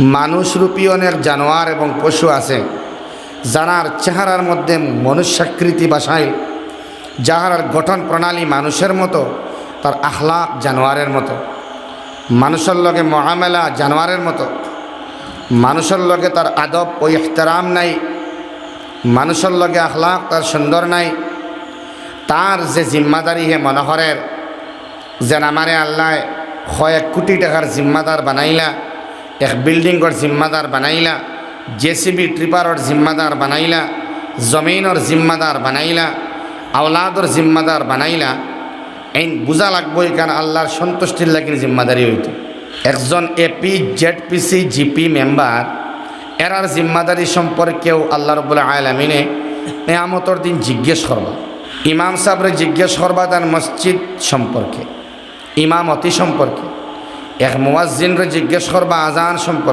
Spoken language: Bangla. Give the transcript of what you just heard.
মানুষরূপী অনেক জানোয়ার এবং পশু আছে। যারার চেহারার মধ্যে মনুষ্যাকৃতি বাসায় যাহার গঠন প্রণালী মানুষের মতো, তার আখলা জানোয়ারের মতো। মানুষের লগে মহামেলা জানোয়ারের মতো। মানুষের লগে তার আদব ও ইহতারাম নাই। মানুষের লগে আখলাক তার সুন্দর নাই। তার যে জিম্মাদারি হে মনোহরের, যেন আমারে আল্লাহ কয়েক কোটি টাকার জিম্মাদার বানাইলা। এক বিল্ডিংর জিম্মাদার বানাইলা জেসিবি ট্রিপারর জিম্মাদার বানাইলা জমিনের জিম্মাদার বানাইলা আওলাদর জিম্মাদার বানাইলা এই বোঝা লাগবো এখানে আল্লাহর সন্তুষ্টির লাগিন জিম্মাদারি হইতো। একজন এপি জেডপিসি জিপি মেম্বার এরার জিম্মাদারি সম্পর্কেও আল্লাহ রবুল্লা আলমিনে এয়ামতর দিন জিজ্ঞেস করবা ইমাম সাহেবরে জিজ্ঞেস করবা তার মসজিদ সম্পর্কে ইমামতি সম্পর্কে এক মুয়াজ্জিনরে জিজ্ঞেস করবা আজান সম্পর্কে।